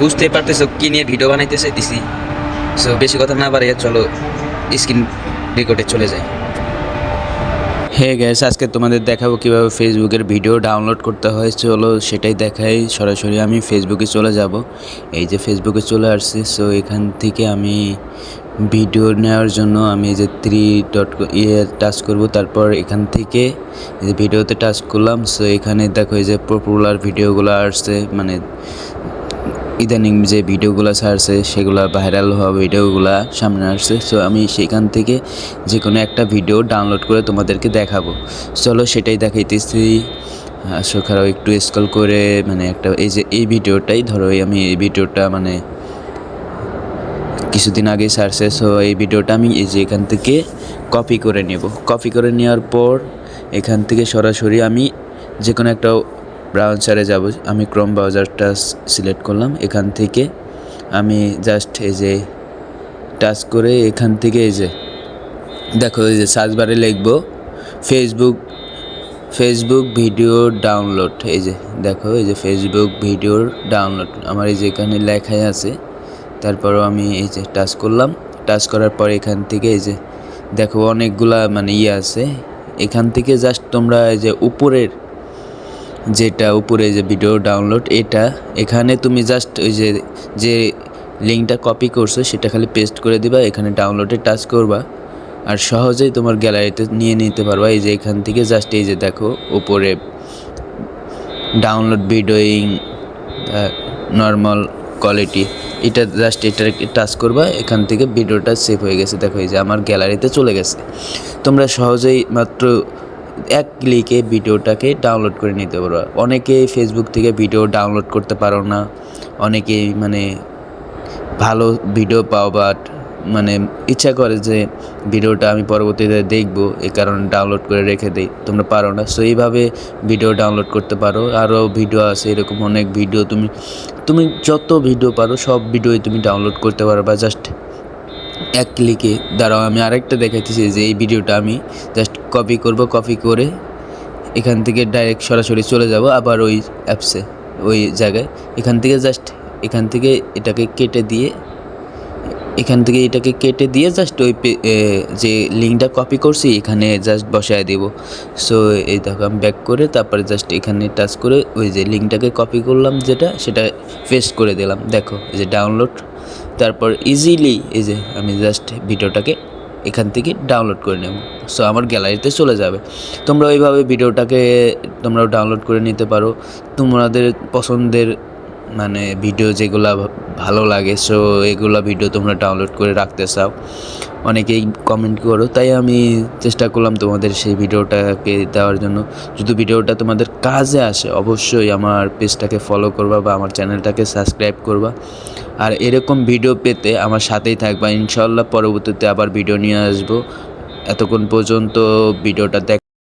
বুঝতেই পারতেছো কি নিয়ে ভিডিও বানাইতেছে চাইতেছি সো বেশি কথা না বাড়িয়ে চলো স্ক্রিন রেকর্ডে চলে যাই। হে গ্যাস আজকে তোমাদের দেখাবো কীভাবে ফেসবুকের ভিডিও ডাউনলোড করতে হয়। চলো সেটাই দেখাই। সরাসরি আমি ফেসবুকে চলে যাব। এই যে ফেসবুকে চলে আসছি। সো এখান থেকে আমি ভিডিও নেওয়ার জন্য আমি যে থ্রি ডট ইয়ে টাচ করব। তারপর এখান থেকে ভিডিওতে টাচ করলাম। সো এখানে দেখো এই যে পপুলার ভিডিওগুলো আসছে। মানে ইদানিং যে ভিডিওগুলো ছাড়ছে, সেগুলো ভাইরাল হওয়া ভিডিওগুলো সামনে আসছে। সো আমি সেখান থেকে যে কোনো একটা ভিডিও ডাউনলোড করে তোমাদেরকে দেখাবো। চলো সেটাই দেখাইতেছি। সকালেও একটু স্কল করে মানে একটা এই যে, এই ভিডিওটাই ধরো আমি এই ভিডিওটা মানে কিছুদিন আগে ছাড়ছে সো এই ভিডিওটা আমি এই যে এখান থেকে কপি করে নেব। কপি করে নেওয়ার পর এখান থেকে সরাসরি আমি যে কোনো একটা ব্রাউজারে যাব। আমি ক্রোম ব্রাউজারটা সিলেক্ট করলাম। এখান থেকে আমি জাস্ট এই যে টাচ করে এখান থেকে এই যে দেখো, এই যে সার্চ বারে লিখব ফেসবুক ফেসবুক ভিডিও ডাউনলোড এই যে দেখো, এই যে ফেসবুক ভিডিওর ডাউনলোড আমার এই যে এখানে লেখাই আছে। তারপরও আমি এই যে টাচ করলাম। টাচ করার পর এখান থেকে এই যে দেখো, অনেকগুলা মানে ইয়ে আছে। এখান থেকে জাস্ট তোমরা এই যে উপরের যেটা উপরে যে ভিডিও ডাউনলোড এটা এখানে তুমি জাস্ট ওই যে যে লিঙ্কটা কপি করছ, সেটা খালি পেস্ট করে দিবা, এখানে ডাউনলোডে টাচ করবা, আর সহজেই তোমার গ্যালারিতে নিয়ে নিতে পারবা। এই যে এখান থেকে জাস্ট এই যে দেখো, উপরে ডাউনলোড ভিডিওইং নর্মাল কোয়ালিটি এটা জাস্ট এটা টাচ করবা, এখান থেকে ভিডিওটা সেভ হয়ে গেছে। দেখো এই যে আমার গ্যালারিতে চলে গেছে। তোমরা সহজেই মাত্র এক ক্লিকে ভিডিওটাকে ডাউনলোড করে নিতে পারো। অনেকেই ফেসবুক থেকে ভিডিও ডাউনলোড করতে পারো না। অনেকেই মানে ভালো ভিডিও পাও বাট মানে ইচ্ছা করে যে ভিডিওটা আমি পরবর্তীতে দেখব, এ কারণে ডাউনলোড করে রেখে দিই। তোমরা পারো না। সো এইভাবে ভিডিও ডাউনলোড করতে পারো। আরও ভিডিও আছে, এরকম অনেক ভিডিও তুমি তুমি যত ভিডিও পারো, সব ভিডিওই তুমি ডাউনলোড করতে পারো, বা জাস্ট এক ক্লিকে। দাঁড়াও, আমি আরেকটা দেখাইতেছি যে এই ভিডিওটা আমি জাস্ট কপি করব কপি করে এখান থেকে ডাইরেক্ট সরাসরি চলে যাব আবার ওই অ্যাপসে ওই জায়গায়। এখান থেকে জাস্ট এখান থেকে এটাকে কেটে দিয়ে এখান থেকে এটাকে কেটে দিয়ে জাস্ট ওই যে লিঙ্কটা কপি করছি, এখানে জাস্ট বসায় দেব। সো এই দেখো, আমি ব্যাক করে তারপরে জাস্ট এখানে টাচ করে ওই যে লিঙ্কটাকে কপি করলাম যেটা, সেটা পেস্ট করে দিলাম। দেখো, এই যে ডাউনলোড তারপর ইজিলি এই যে আমি জাস্ট ভিডিওটাকে এখান থেকে ডাউনলোড করে নেব। সো আমার গ্যালারিতে চলে যাবে। তোমরা ওইভাবে ভিডিওটাকে তোমরাও ডাউনলোড করে নিতে পারো। তোমাদের পছন্দের মানে ভিডিও যেগুলা ভালো লাগে সো এগুলো ভিডিও তোমরা ডাউনলোড করে রাখতে চাও। অনেকেই কমেন্ট করো, তাই আমি চেষ্টা করলাম তোমাদের সেই ভিডিওটাকে দেওয়ার জন্য। যদি ভিডিওটা তোমাদের কাজে আসে, অবশ্যই আমার পেজটাকে ফলো করবা বা আমার চ্যানেলটাকে সাবস্ক্রাইব করবা। আর এরকম ভিডিও পেতে আমার সাথেই থাকবা। ইনশাল্লাহ পরবর্তীতে আবার ভিডিও নিয়ে আসব। এতক্ষণ পর্যন্ত ভিডিওটা দেখ